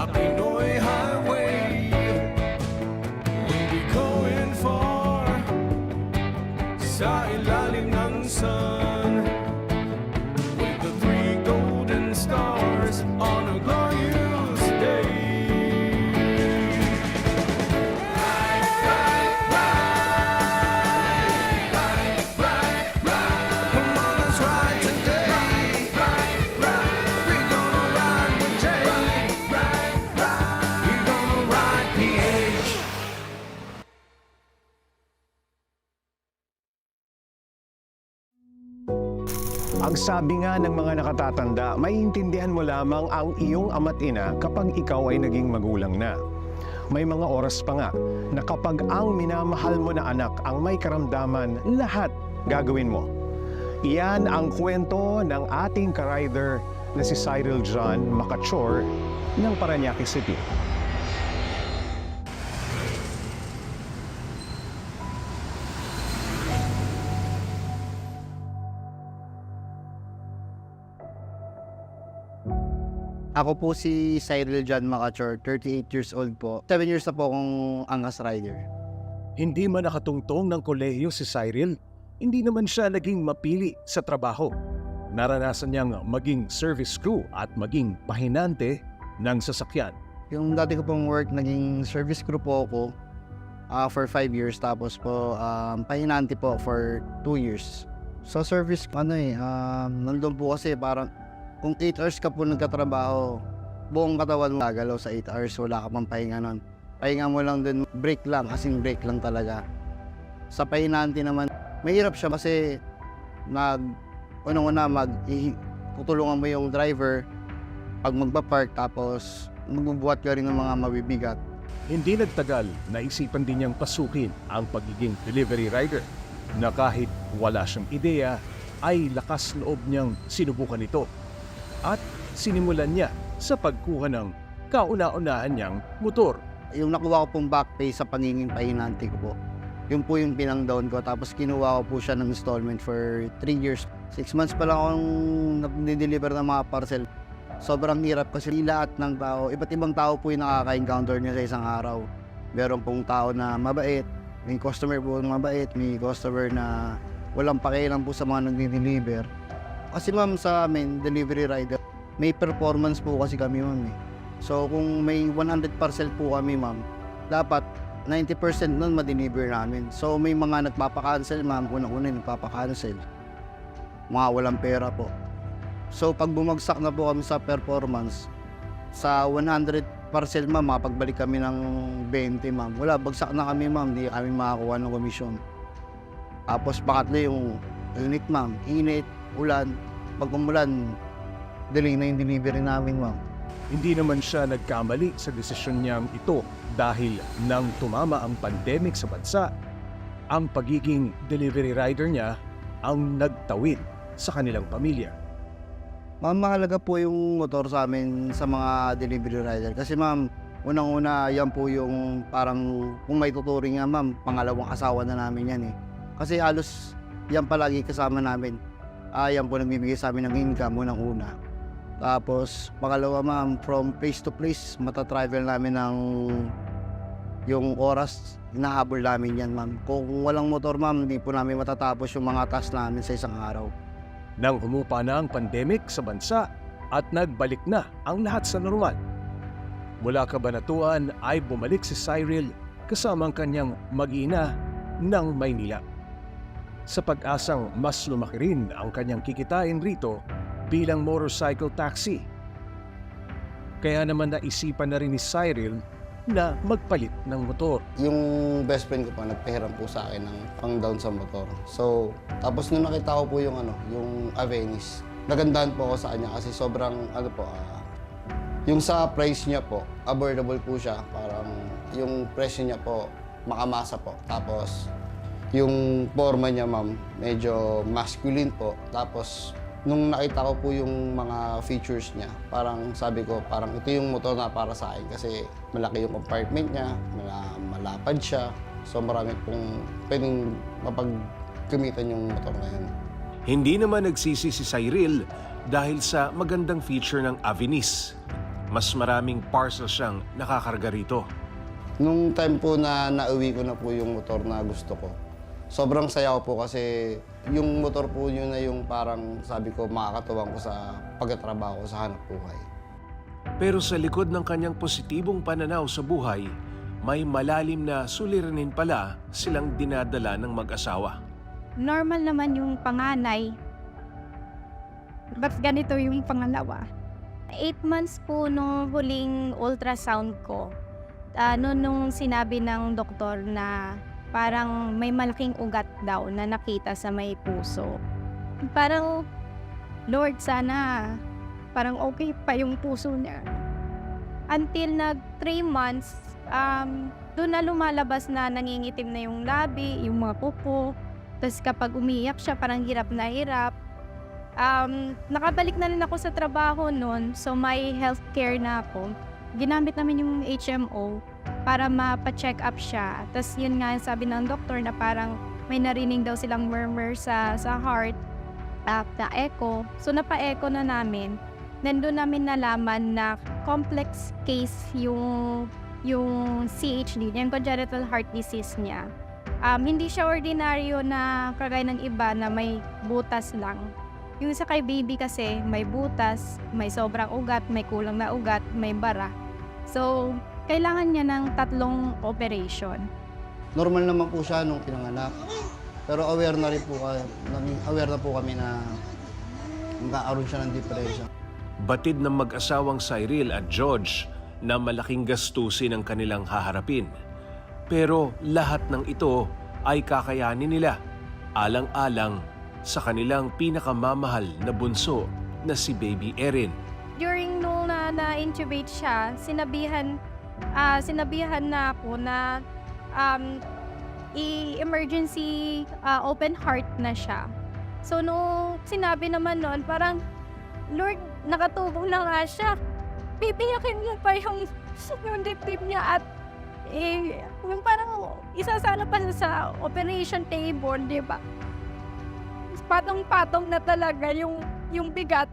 sa Pinoy Highway. We'll be going far sun. With the three golden stars on a glorious Ang sabi nga ng mga nakatatanda, maiintindihan mo lamang ang iyong ama't ina kapag ikaw ay naging magulang na. May mga oras pa nga na kapag ang minamahal mo na anak ang may karamdaman, lahat gagawin mo. Iyan ang kwento ng ating ka-rider na si Cyril John Macachor ng Paranaque City. Ako po si Cyril John Macachor, 38 years old po. 7 years na po akong angas rider. Hindi man nakatungtong ng kolehiyo si Cyril, hindi naman siya naging mapili sa trabaho. Naranasan niyang maging service crew at maging pahinante ng sasakyan. Yung dati ko pong work, naging service crew po ako ah, for 5 years. Tapos po, um, pahinante po for 2 years. Sa service, ano eh, um, nandun po kasi parang kung 8 hours ka po nagkatrabaho, buong katawan mo gagalaw sa 8 hours, wala ka pang pahinga nun. Pahinga mo lang dun, break lang, kasing break lang talaga. Sa pahinante naman, mahirap siya kasi nag, unang-una mag, tutulungan mo yung driver pag magpa-park tapos magbubuhat ka rin ng mga mabibigat. Hindi nagtagal, naisipan din niyang pasukin ang pagiging delivery rider na kahit wala siyang ideya, ay lakas loob niyang sinubukan ito. At sinimulan niya sa pagkuha ng kauna-unahan niyang motor. Yung nakuha ko pong back pay sa pangingin pahinante ko po, yun po yung pinang-down ko. Tapos kinuha ko po siya ng installment for 3 years. 6 months pa lang akong nag-deliver ng mga parcel. Sobrang hirap kasi lahat ng tao, iba't ibang tao po yung nakaka-encounter niya sa isang araw. Meron pong tao na mabait, may customer po na mabait, may customer na walang pakialam po sa mga nagdi-deliver. Kasi ma'am sa amin, delivery rider, may performance po kasi kami ma'am eh. So kung may 100 parcel po kami ma'am, dapat 90% nun ma-deliver namin. So may mga nagpapa-cancel ma'am, unang-una yung nagpapa-cancel. Mga walang pera po. So pag bumagsak na po kami sa performance, sa 100 parcel ma'am, makapagbalik kami ng 20 ma'am. Wala, bagsak na kami ma'am, hindi kami makakuha ng komisyon. Tapos pangatlo yung unit ma'am, init, ulan, pag umulan, delay na yung delivery namin ma'am. Hindi naman siya nagkamali sa desisyon niyang ito dahil nang tumama ang pandemic sa bansa, ang pagiging delivery rider niya ang nagtawid sa kanilang pamilya. Ma'am, mahalaga po yung motor sa amin sa mga delivery rider. Kasi ma'am, unang-una, yan po yung parang, kung may tuturing nga ma'am, pangalawang asawa na namin yan eh. Kasi halos yan palagi kasama namin. Ah, yan po nagbibigay sa amin ng income unang-una. Tapos, pangalawa ma'am, from place to place, matatravel namin ng yung oras, hinahabol namin yan ma'am. Kung walang motor ma'am, hindi po namin matatapos yung mga task namin sa isang araw. Nang humupa na ang pandemic sa bansa at nagbalik na ang lahat sa normal. Mula kabanatuan ay bumalik si Cyril kasama ang kanyang mag-ina ng Maynila. Sa pag-asang mas lumaki rin ang kanyang kikitain rito bilang motorcycle taxi. Kaya naman naisipan na rin ni Cyril na magpalit ng motor. yung best friend ko po nagpahiram po sa akin ng pang down sa motor. So, tapos nung nakita ko po yung ano, yung Avenis, nagandahan po ako sa kanya kasi sobrang ano po, ah, yung sa price niya po, affordable po siya. Parang yung presyo niya po, makamasa po. Tapos, yung forma niya, ma'am, medyo masculine po. Tapos, nung nakita ko po yung mga features niya, parang sabi ko, parang ito yung motor na para sa akin kasi malaki yung compartment niya, mala- malapad siya. So marami pong pwedeng mapagkamitan yung motor na yun. Hindi naman nagsisi si Cyril dahil sa magandang feature ng Avinis. mas maraming parcel siyang nakakarga rito. Nung time po na nauwi ko na po yung motor na gusto ko, sobrang saya ko po kasi yung motor po yun na yung parang sabi ko makakatuwang ko sa pagkatrabaho sa hanap buhay. Pero sa likod ng kanyang positibong pananaw sa buhay, may malalim na suliranin pala silang dinadala ng mag-asawa. normal naman yung panganay. Ba't ganito yung pangalawa? Eight months po nung huling ultrasound ko. Ano nung sinabi ng doktor na parang may malaking ugat daw na nakita sa may puso. Parang, Lord, sana parang okay pa yung puso niya. Until nag three months, um, doon na lumalabas na nangingitim na yung labi, yung mga kuko. Tapos kapag umiyak siya, parang hirap na hirap. Um, nakabalik na rin ako sa trabaho noon, so may healthcare na ako. Ginamit namin yung HMO para mapa-check up siya. Tapos yun nga yung sabi ng doktor na parang may narinig daw silang murmur sa, sa heart uh, na echo. So napa-echo na namin. Then namin nalaman na complex case yung yung CHD, yung congenital heart disease niya. Um, hindi siya ordinaryo na kagaya ng iba na may butas lang. Yung sa kay baby kasi may butas, may sobrang ugat, may kulang na ugat, may bara. So, kailangan niya ng tatlong operation. Normal naman po siya nung pinanganak. Pero aware na rin po kami, aware na po kami na magkakaroon siya ng depression. Batid ng mag-asawang Cyril at George na malaking gastusin ang kanilang haharapin. Pero lahat ng ito ay kakayanin nila alang-alang sa kanilang pinakamamahal na bunso na si Baby Erin. During nung na, na-intubate siya, sinabihan, ah, sinabihan na ako na um, i-emergency ah, open heart na siya. So, nung sinabi naman noon, parang, Lord, nakatubong na nga siya. Pipiyakin niya pa yung, yung dibdib niya at eh, yung parang isasala pa sa operation table, di ba? Patong-patong na talaga yung, yung bigat